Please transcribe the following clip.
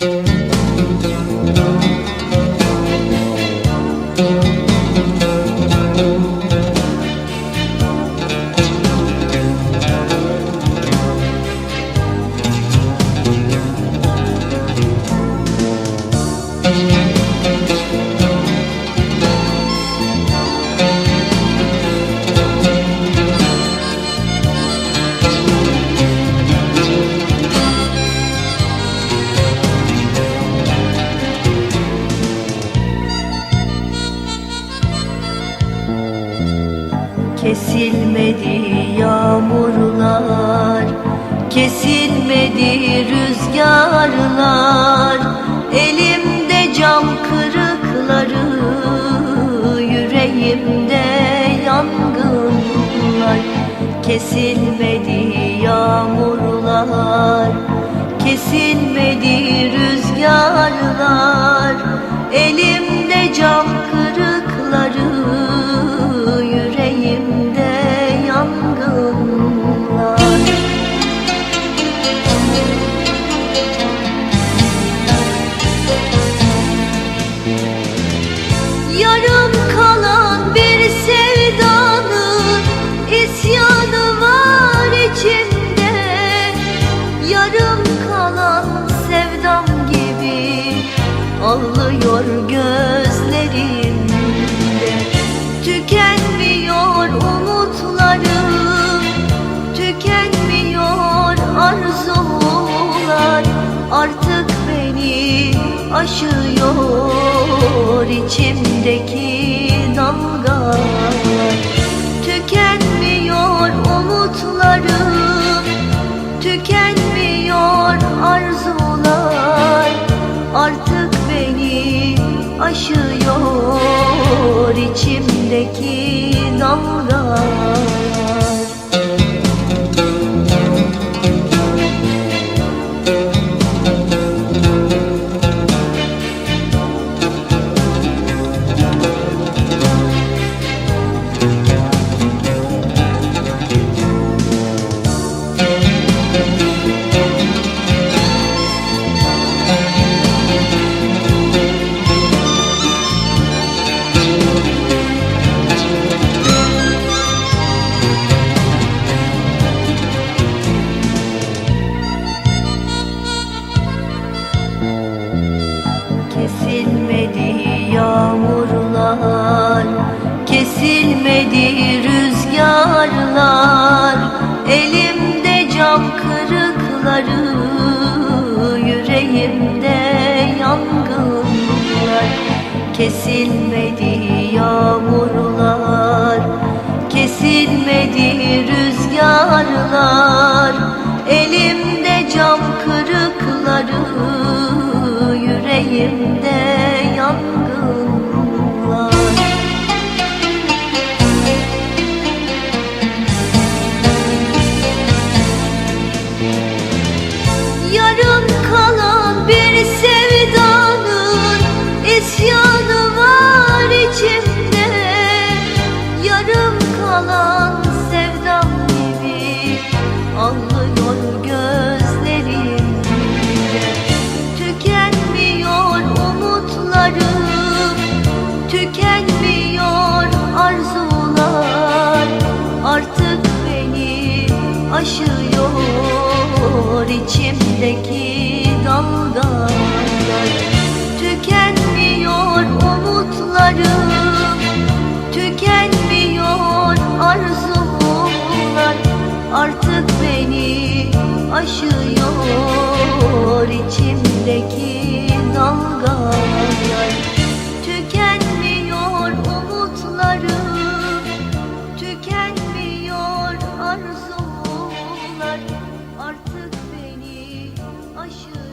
Müzik Kesilmedi yağmurlar Kesilmedi rüzgarlar. Elimde cam kırıkları Yüreğimde yangınlar. Kesilmedi yağmurlar Kesilmedi rüzgarlar Yarım kalan sevdam gibi ağlıyor gözlerimde Tükenmiyor umutlarım, tükenmiyor arzular Artık beni aşıyor içimdeki aşıyor içimdeki dalgalar Kesilmedi rüzgarlar. Elimde cam kırıkları Yüreğimde yangınlar. Kesilmedi yağmurlar Kesilmedi rüzgarlar Yarım kalan sevdam gibi ağlıyor gözlerimde Tükenmiyor umutlarım, tükenmiyor arzular. Artık beni aşıyor içimdeki dalgalar taşıyor içimdeki dalgalar. Tükenmiyor umutlarım, tükenmiyor arzular. Artık beni aşıyor.